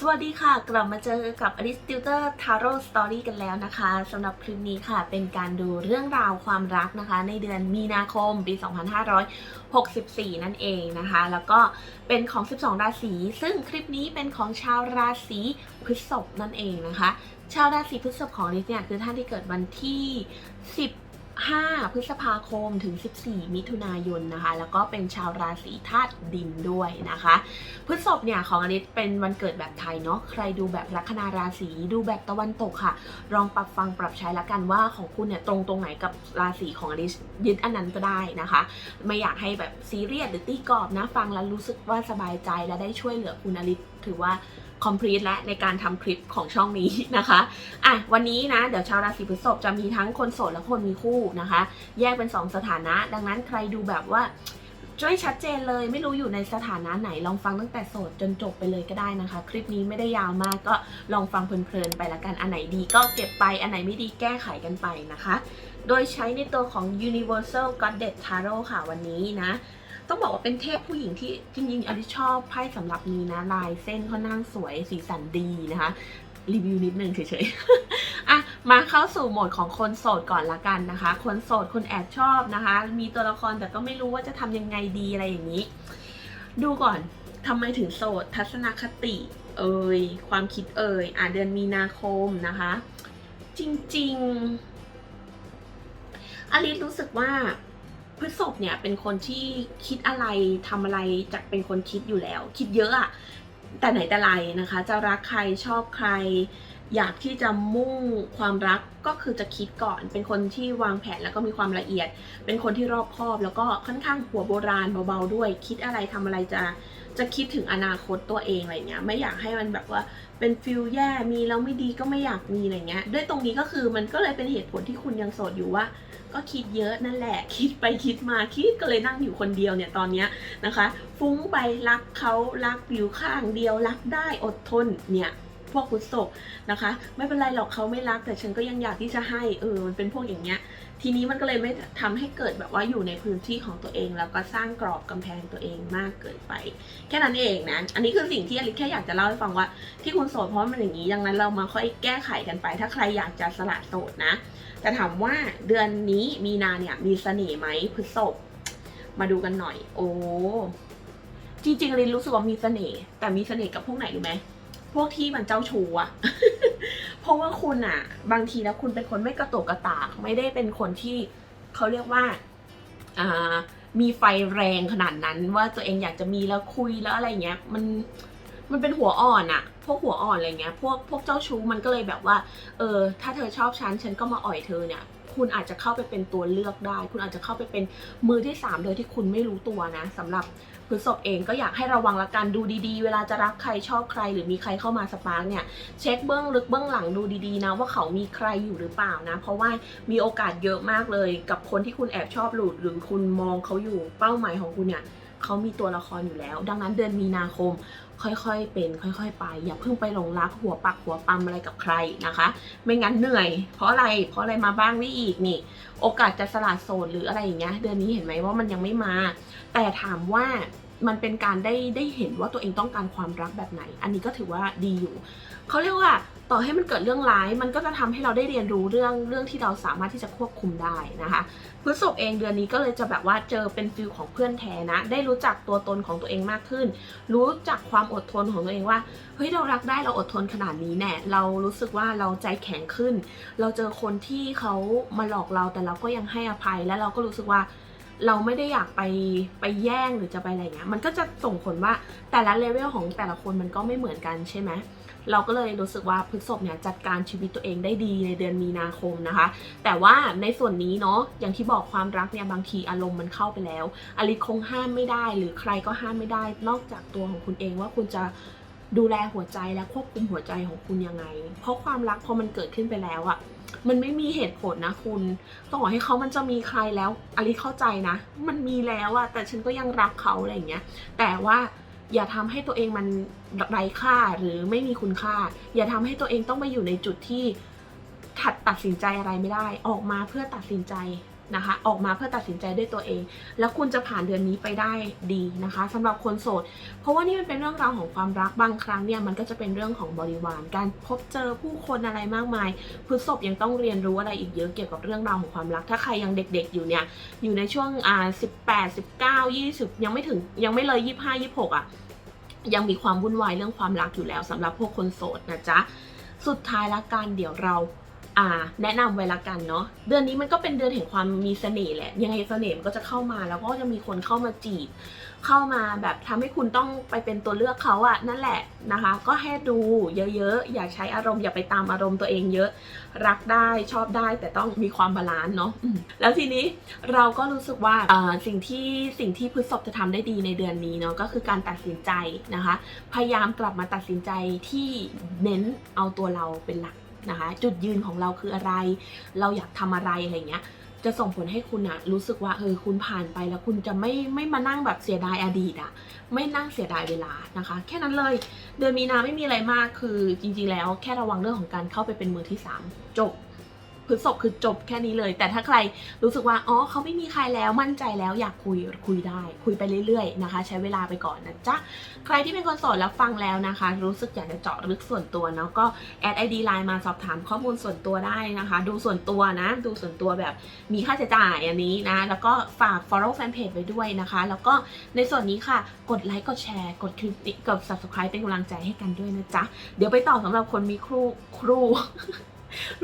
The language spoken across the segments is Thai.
สวัสดีค่ะ กลับมาเจอกับ a r i s t i l t e r Tarot Story กันแล้วนะคะสำหรับคลิปนี้ค่ะ เป็นการดูเรื่องราวความรักนะคะ ในเดือนมีนาคมปี 2564 นั่นเองนะคะ แล้วก็เป็นของ 12 ราศี ซึ่งคลิปนี้เป็นของชาวราศีพฤษภนั่นเองนะคะ ชาวราศีพฤษภของลิสเนี่ยคือท่านที่เกิดวันที่ 10 5 พฤษภาคมถึง 14 มิถุนายนนะคะ แล้วก็เป็นชาวราศีธาตุดินด้วยนะคะ พฤษภเนี่ยของอลิสเป็นวันเกิดแบบไทยเนาะ ใครดูแบบลัคนาราศีดูแบบตะวันตกค่ะ ลองปรับฟังปรับใช้ละกันว่าของคุณเนี่ยตรงตรงไหนกับราศีของอลิสยึดอันนั้นก็ได้นะคะ ไม่อยากให้แบบซีเรียสหรือตีกรอบนะ ฟังแล้วรู้สึกว่าสบายใจและได้ช่วยเหลือคุณอลิสถือว่า complete และในการทำคลิปของช่องนี้นะคะอะวันนี้นะ เดี๋ยวชาวราศีพฤษภจะมีทั้งคนโสดและคนมีคู่นะคะ แยกเป็น 2 สถานะ ดังนั้นใครดูแบบว่าช่วยชัดเจนเลยไม่รู้อยู่ในสถานะไหนลองฟังตั้งแต่โสดจนจบไปเลยก็ได้นะคะ คลิปนี้ไม่ได้ยาวมากก็ลองฟังเพลินๆไปละกันอันไหนดีก็เก็บไปอันไหนไม่ดีแก้ไขกันไปนะคะ โดยใช้ในตัวของ Universal Goddess Tarot ค่ะวันนี้นะ ต้องบอกว่าเป็นเทพผู้หญิงที่จริงๆอลิชอบไพ่สำหรับนี้นะ ลายเส้นค่อนข้างสวยสีสันดีนะคะรีวิวนิดนึงเฉยๆอะมาเข้าสู่โหมดของคนโสดก่อนละกันนะคะ คนโสดคนแอบชอบนะคะ มีตัวละครแต่ก็ไม่รู้ว่าจะทำยังไงดีอะไรอย่างนี้ ดูก่อนทำไมถึงโสด ทัศนคติ เอ่ยความคิดเอ่ยอะเดือนมีนาคมนะคะ จริงๆอลิสรู้สึกว่า พฤษภเนี่ยเป็นคนที่คิดอะไรทำอะไรจะเป็นคนคิดอยู่แล้ว คิดเยอะอะแต่ไหนแต่ไรนะคะ จะรักใครชอบใคร อยากที่จะมุ่งความรักก็คือจะคิดก่อน เป็นคนที่วางแผนแล้วก็มีความละเอียด เป็นคนที่รอบคอบ แล้วก็ค่อนข้างหัวโบราณเบาๆด้วย คิดอะไรทำอะไรจะจะคิดถึงอนาคตตัวเองอะไรเงี้ยไม่อยากให้มันแบบว่าเป็นฟิลแย่มีแล้วไม่ดีก็ไม่อยากมีอะไรเงี้ยด้วยตรงนี้ก็คือมันก็เลยเป็นเหตุผลที่คุณยังโสดอยู่ว่า ก็คิดเยอะนั่นแหละ คิดไปคิดมาคิดก็เลยนั่งอยู่คนเดียวเนี่ยตอนเนี้ยนะคะ ฟุ้งไปรักเขารักอยู่ข้างเดียวรักได้อดทนเนี่ย พวกพุทธกนะคะ ไม่เป็นไรหรอกเขาไม่รัก แต่ฉันก็ยังอยากที่จะให้เออมันเป็นพวกอย่างเงี้ย ทีนี้มันก็เลยไม่ทำให้เกิดแบบว่าอยู่ในพื้นที่ของตัวเอง แล้วก็สร้างกรอบกำแพงตัวเองมากเกินไป แค่นั้นเองนะอันนี้คือสิ่งที่อลิซแค่อยากจะเล่าให้ฟังว่าที่คุณโสดเพราะมันอย่างนี้ดังนั้นเรามาค่อยแก้ไขกันไป ถ้าใครอยากจะสละโสดนะแต่ถามว่าเดือนนี้มีนาเนี่ยมีเสน่ห์ไหมพฤษภมาดูกันหน่อย โอ้จริงๆลินรู้สึกว่ามีเสน่ห์แต่มีเสน่ห์กับพวกไหนรู้ไหม พวกที่มันเจ้าชู้อะเพราะว่าคุณอะบางทีแล้วคุณเป็นคนไม่กระโตกกระตาก ไม่ได้เป็นคนที่เขาเรียกว่าอ่ามีไฟแรงขนาดนั้น ว่าตัวเองอยากจะมีแล้วคุยแล้วอะไรเงี้ย มันมันเป็นหัวอ่อนอะพวกหัวอ่อนอะไรเงี้ย พวกพวกเจ้าชู้มันก็เลยแบบว่า เออ ถ้าเธอชอบฉันฉันก็มาอ่อยเธอเนี่ย คุณอาจจะเข้าไปเป็นตัวเลือกได้ คุณอาจจะเข้าไปเป็นมือที่สามโดยที่คุณไม่รู้ตัวนะสำหรับพฤษภเองก็อยากให้ระวังละกันดูดีๆ เวลาจะรักใครชอบใคร หรือมีใครเข้ามาสปาร์กเนี่ยเช็คเบื้องลึกเบื้องหลังดูดีๆนะว่าเขามีใครอยู่หรือเปล่านะ เพราะว่ามีโอกาสเยอะมากเลย กับคนที่คุณแอบชอบหลุดหรือคุณมองเขาอยู่เป้าหมายของคุณเนี่ยเขามีตัวละครอยู่แล้ว ดังนั้นเดือนมีนาคม ค่อยๆ เป็น ค่อยๆ ไป อย่าเพิ่งไปหลงรักหัวปักหัวปั๊มอะไรกับใครนะคะ ไม่งั้นเหนื่อย เพราะอะไรเพราะอะไรมาบ้างไม่อีกนี่ โอกาสจะสละโสดหรืออะไรอย่างเงี้ยเดือนนี้เห็นไหมว่ามันยังไม่มา แต่ถามว่ามันเป็นการได้ได้เห็นว่าตัวเองต้องการความรักแบบไหน อันนี้ก็ถือว่าดีอยู่เขาเรียกว่า อให้มันเกิดเรื่องร้าย มันก็จะทำให้เราได้เรียนรู้เรื่องเรื่องที่เราสามารถที่จะควบคุมได้นะคะพฤษภเองเดือนนี้ก็เลยจะแบบว่าเจอเป็นฟิลของเพื่อนแท้นะ ได้รู้จักตัวตนของตัวเองมากขึ้น รู้จักความอดทนของตัวเองว่าเฮ้ยเรารักได้เราอดทนขนาดนี้แน่เรารู้สึกว่าเราใจแข็งขึ้น เราเจอคนที่เขามาหลอกเราแต่เราก็ยังให้อภัยแล้วเราก็รู้สึกว่าเราไม่ได้อยากไปไปแย่งหรือจะไปอะไรเงี้ย มันก็จะส่งผลว่าแต่ละเลเวลของแต่ละคนมันก็ไม่เหมือนกันใช่ไหม เราก็เลยรู้สึกว่าพฤษภเนี่ยจัดการชีวิตตัวเองได้ดีในเดือนมีนาคมนะคะ แต่ว่าในส่วนนี้เนาะอย่างที่บอกความรักเนี่ยบางทีอารมณ์มันเข้าไปแล้ว อลิคงห้ามไม่ได้ หรือใครก็ห้ามไม่ได้ นอกจากตัวของคุณเองว่าคุณจะดูแลหัวใจและควบคุมหัวใจของคุณยังไง เพราะความรักพอมันเกิดขึ้นไปแล้วอะมันไม่มีเหตุผลนะคุณ ต่อให้เขามันจะมีใครแล้วอลิเข้าใจนะ มันมีแล้วอะแต่ฉันก็ยังรักเขาอะไรอย่างเงี้ย แต่ว่า อย่าทำให้ตัวเองมันไร้ค่าหรือไม่มีคุณค่า อย่าทำให้ตัวเองต้องไปอยู่ในจุดที่ถัดตัดสินใจอะไรไม่ได้ ออกมาเพื่อตัดสินใจ นะคะ ออกมาเพื่อตัดสินใจด้วยตัวเอง แล้วคุณจะผ่านเดือนนี้ไปได้ดีนะคะสำหรับคนโสด เพราะว่านี่มันเป็นเรื่องราวของความรักบางครั้งเนี่ยมันก็จะเป็นเรื่องของบริวาร การพบเจอผู้คนอะไรมากมายพฤษภยังต้องเรียนรู้อะไรอีกเยอะเกี่ยวกับเรื่องราวของความรัก ถ้าใครยังเด็กๆอยู่เนี่ยอยู่ในช่วงอ่าสิบแปดสิบเก้ายี่สิบยังไม่ถึงยังไม่เลยยี่ห้ายี่หกอะยังมีความวุ่นวายเรื่องความรักอยู่แล้วสำหรับพวกคนโสดนะจ๊ะสุดท้ายละกันเดี๋ยวเรา อ่าแนะนำไว้ละกันเนาะเดือนนี้มันก็เป็นเดือนแห่งความมีเสน่ห์แหละ ยังไงเสน่ห์มันก็จะเข้ามาแล้วก็จะมีคนเข้ามาจีบ เข้ามาแบบทำให้คุณต้องไปเป็นตัวเลือกเขาอะนั่นแหละนะคะ ก็ให้ดูเยอะๆ อย่าใช้อารมณ์อย่าไปตามอารมณ์ตัวเองเยอะ รักได้ชอบได้แต่ต้องมีความบาลานซ์เนาะแล้วทีนี้เราก็รู้สึกว่าสิ่งที่สิ่งที่พฤษภจะทำได้ดีในเดือนนี้เนาะก็คือการตัดสินใจนะคะ พยายามกลับมาตัดสินใจที่เน้นเอาตัวเราเป็นหลัก นะคะ จุดยืนของเราคืออะไร เราอยากทำอะไรอะไรเงี้ย จะส่งผลให้คุณอะรู้สึกว่าเออคุณผ่านไปแล้วคุณจะไม่ไม่มานั่งแบบเสียดายอดีตอะไม่นั่งเสียดายเวลานะคะ แค่นั้นเลย เดือนมีนาไม่มีอะไรมากคือจริงๆแล้วแค่ระวังเรื่องของการเข้าไปเป็นมือที่สามจบ พฤษภคือจบแค่นี้เลย แต่ถ้าใครรู้สึกว่าอ๋อเขาไม่มีใครแล้วมั่นใจแล้วอยากคุยคุยได้ คุยไปเรื่อยๆนะคะ ใช้เวลาไปก่อนนะจ๊ะใครที่เป็นคนโสดแล้วฟังแล้วนะคะ รู้สึกอยากจะเจาะลึกส่วนตัวเนาะก็แอดไอดีไลน์มาสอบถามข้อมูลส่วนตัวได้นะคะ ดูส่วนตัวนะ ดูส่วนตัวแบบมีค่าใช้จ่ายอันนี้นะ แล้วก็ฝาก follow fanpage ไว้ด้วยนะคะ แล้วก็ในส่วนนี้ค่ะกดไลค์กดแชร์กดคลิปกด subscribe เป็นกำลังใจให้กันด้วยนะจ๊ะเดี๋ยวไปต่อสำหรับคนมีครูครู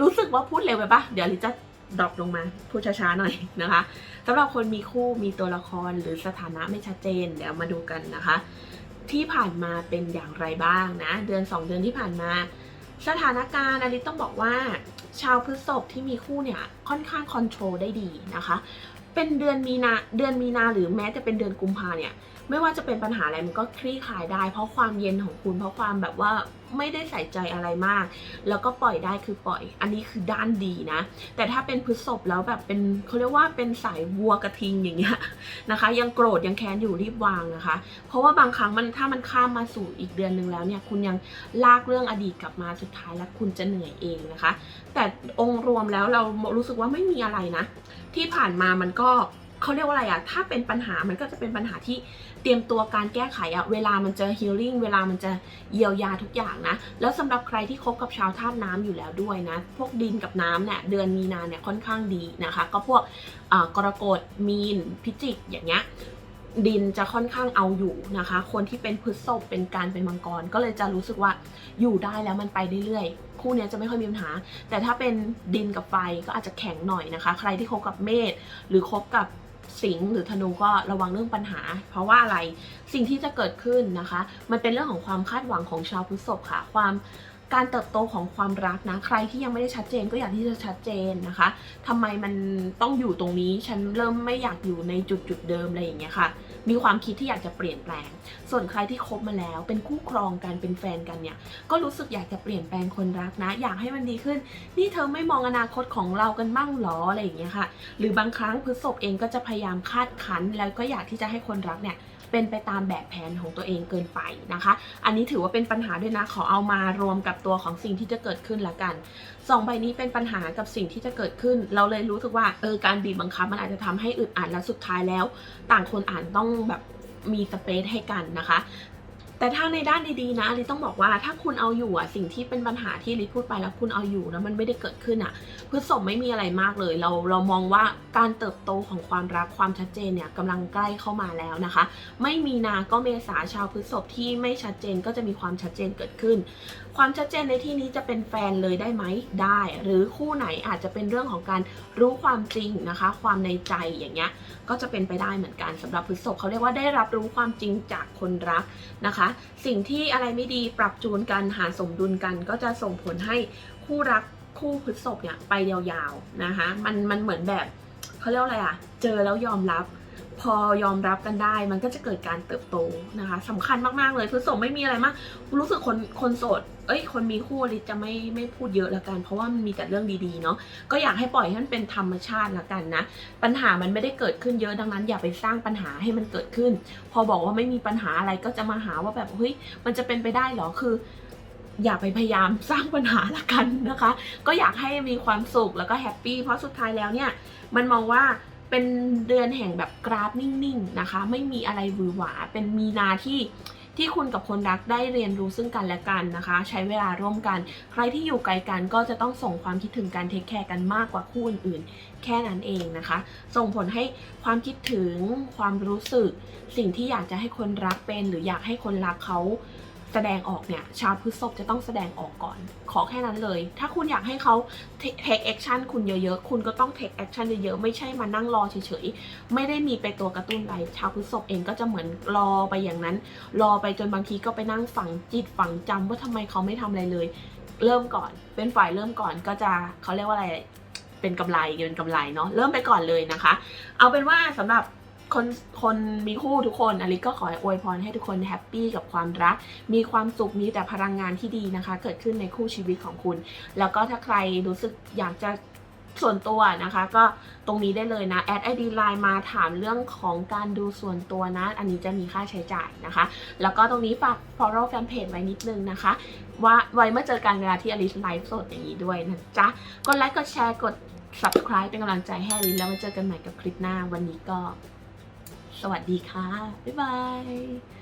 รู้สึกว่าพูดเร็วไปปะเดี๋ยวลิจะดรอปลงมา พูดช้าๆหน่อยนะคะสำหรับคนมีคู่มีตัวละครหรือสถานะไม่ชัดเจน เดี๋ยวมาดูกันนะคะ ที่ผ่านมาเป็นอย่างไรบ้างนะ เดือน 2 เดือนที่ผ่านมา สถานการณ์อลิต้องบอกว่า ชาวพฤษภที่มีคู่เนี่ยค่อนข้างคอนโทรลได้ดีนะคะ เป็นเดือนมีนาเดือนมีนาหรือแม้จะเป็นเดือนกุมภาเนี่ย ไม่ว่าจะเป็นปัญหาอะไรมันก็คลี่คลายได้ เพราะความเย็นของคุณเพราะความแบบว่าไม่ได้ใส่ใจอะไรมาก แล้วก็ปล่อยได้คือปล่อย อันนี้คือด้านดีนะ แต่ถ้าเป็นพฤษภแล้วแบบเป็นเขาเรียกว่าเป็นสายวัวกระทิงอย่างเงี้ยนะคะ ยังโกรธยังแค้นอยู่รีบวางนะคะ เพราะว่าบางครั้งมันถ้ามันข้ามมาสู่อีกเดือนหนึ่งแล้วเนี่ยคุณยังลากเรื่องอดีตกลับมาสุดท้ายแล้วคุณจะเหนื่อยเองนะคะ แต่องค์รวมแล้วเรารู้สึกว่าไม่มีอะไรนะ ที่ผ่านมามันก็ เขาเรียกว่าอะไรอะถ้าเป็นปัญหามันก็จะเป็นปัญหาที่เตรียมตัวการแก้ไขอะเวลามันจะฮีลิ่งเวลามันจะเยียวยาทุกอย่างนะ แล้วสำหรับใครที่คบกับชาวธาตุน้ำอยู่แล้วด้วยนะ พวกดินกับน้ำเนี่ยเดือนมีนาเนี่ยค่อนข้างดีนะคะ ก็พวกกรกฎมีนพิจิกอย่างเงี้ยดินจะค่อนข้างเอาอยู่นะคะ คนที่เป็นพฤษภเป็นการเป็นมังกร ก็เลยจะรู้สึกว่าอยู่ได้แล้วมันไปเรื่อยๆ คู่เนี้ยจะไม่ค่อยมีปัญหา แต่ถ้าเป็นดินกับไฟก็อาจจะแข็งหน่อยนะคะ ใครที่คบกับเมษหรือคบกับ สิงหรือธนูก็ระวังเรื่องปัญหา เพราะว่าอะไรสิ่งที่จะเกิดขึ้นนะคะ มันเป็นเรื่องของความคาดหวังของชาวพฤษภค่ะ ความการเติบโตของความรักนะ ใครที่ยังไม่ได้ชัดเจนก็อยากที่จะชัดเจนนะคะทำไมมันต้องอยู่ตรงนี้ ฉันเริ่มไม่อยากอยู่ในจุดจุดเดิมอะไรอย่างเงี้ยค่ะ มีความคิดที่อยากจะเปลี่ยนแปลง ส่วนใครที่คบมาแล้ว เป็นคู่ครองกันเป็นแฟนกันเนี่ย ก็รู้สึกอยากจะเปลี่ยนแปลงคนรักนะ อยากให้มันดีขึ้น นี่เธอไม่มองอนาคตของเรากันบ้างหรออะไรอย่างเงี้ยค่ะ หรือบางครั้งพฤษภเองก็จะพยายามคาดคั้น แล้วก็อยากที่จะให้คนรักเนี่ยเป็นไปตามแบบแผนของตัวเองเกินไปนะคะ อันนี้ถือว่าเป็นปัญหาด้วยนะ ขอเอามารวมกับตัวของสิ่งที่จะเกิดขึ้นละกัน สองใบนี้เป็นปัญหากับสิ่งที่จะเกิดขึ้น เราเลยรู้สึกว่าเออการบีบบังคับมันอาจจะทำให้อึดอัดและสุดท้ายแล้ว ต่างคนอ่านต้องแบบมีสเปซให้กันนะคะแต่ถ้าในด้านดีๆนะลิต้องบอกว่าถ้าคุณเอาอยู่อะสิ่งที่เป็นปัญหาที่ลิพูดไปแล้วคุณเอาอยู่แล้วมันไม่ได้เกิดขึ้นอะพฤษภไม่มีอะไรมากเลย เราเรามองว่าการเติบโตของความรักความชัดเจนเนี่ยกำลังใกล้เข้ามาแล้วนะคะ ไม่มีนาก็เมษาชาวพฤษภที่ไม่ชัดเจนก็จะมีความชัดเจนเกิดขึ้น ความชัดเจนในที่นี้จะเป็นแฟนเลยได้ไหมได้ หรือคู่ไหนอาจจะเป็นเรื่องของการรู้ความจริงนะคะ ความในใจอย่างเงี้ยก็จะเป็นไปได้เหมือนกันสำหรับพฤษภเขาเรียกว่าได้รับรู้ความจริงจากคนรักนะคะ สิ่งที่อะไรไม่ดีปรับจูนกันหาสมดุลกัน ก็จะส่งผลให้คู่รักคู่พฤษภเนี่ยไปยาวๆนะคะมันมันเหมือนแบบเขาเรียกว่าอะไรอะเจอแล้วยอมรับ พอยอมรับกันได้ มันก็จะเกิดการเติบโตนะคะสำคัญมากๆเลยพฤษภไม่มีอะไรมาก รู้สึกคนคนโสด เอ้ย คนมีคู่ลิจะไม่ไม่พูดเยอะละกัน เพราะว่ามันมีแต่เรื่องดีๆเนาะก็อยากให้ปล่อยให้มันเป็นธรรมชาติละกันนะ ปัญหามันไม่ได้เกิดขึ้นเยอะดังนั้น อย่าไปสร้างปัญหาให้มันเกิดขึ้น พอบอกว่าไม่มีปัญหาอะไรก็จะมาหาว่าแบบเฮ้ยมันจะเป็นไปได้เหรอคืออย่าไปพยายามสร้างปัญหาละกันนะคะ ก็อยากให้มีความสุขแล้วก็แฮปปี้เพราะสุดท้ายแล้วเนี่ย มันมองว่า เป็นเดือนแห่งแบบกราฟนิ่งๆนะคะ ไม่มีอะไรหวือหวา เป็นมีนาที่ที่คุณกับคนรักได้เรียนรู้ซึ่งกันและกันนะคะ ใช้เวลาร่วมกัน ใครที่อยู่ไกลกันก็จะต้องส่งความคิดถึงการเทคแคร์กันมากกว่าคู่อื่นๆ แค่นั้นเองนะคะ ส่งผลให้ความคิดถึงความรู้สึก สิ่งที่อยากจะให้คนรักเป็น หรืออยากให้คนรักเขา แสดงออกเนี่ยชาวพฤษภจะต้องแสดงออกก่อน ขอแค่นั้นเลย ถ้าคุณอยากให้เขา take action คุณเยอะๆ คุณก็ต้อง take action เยอะๆ ไม่ใช่มานั่งรอเฉยๆ ไม่ได้มีไปตัวกระตุ้นอะไร ชาวพฤษภเองก็จะเหมือนรอไปอย่างนั้น รอไปจนบางทีก็ไปนั่งฝังจิตฝังจำว่าทำไมเขาไม่ทำอะไรเลย เริ่มก่อน เป็นฝ่ายเริ่มก่อนก็จะเขาเรียกว่าอะไร เป็นกำไรเป็นกำไรเนาะ เริ่มไปก่อนเลยนะคะ เอาเป็นว่าสำหรับ คนคนมีคู่ทุกคนอลิก็ขออวยพรให้ทุกคนแฮปปี้กับความรัก มีความสุขมีแต่พลังงานที่ดีนะคะ เกิดขึ้นในคู่ชีวิตของคุณ แล้วก็ถ้าใครรู้สึกอยากจะส่วนตัวนะคะ ก็ตรงนี้ได้เลยนะแอดไอดีไลน์มาถามเรื่องของการดูส่วนตัวนะ อันนี้จะมีค่าใช้จ่ายนะคะ แล้วก็ตรงนี้ฝาก follow แฟนเพจไว้นิดนึงนะคะ ว่าไว้เมื่อเจอกันเวลาที่อลิสไลฟ์สดอย่างนี้ด้วยนะจ๊ะกดไลค์กดแชร์กด subscribe เป็นกำลังใจให้อลิสแล้วมาเจอกันใหม่กับคลิปหน้าวันนี้ก็ สวัสดีค่ะ บ๊ายบาย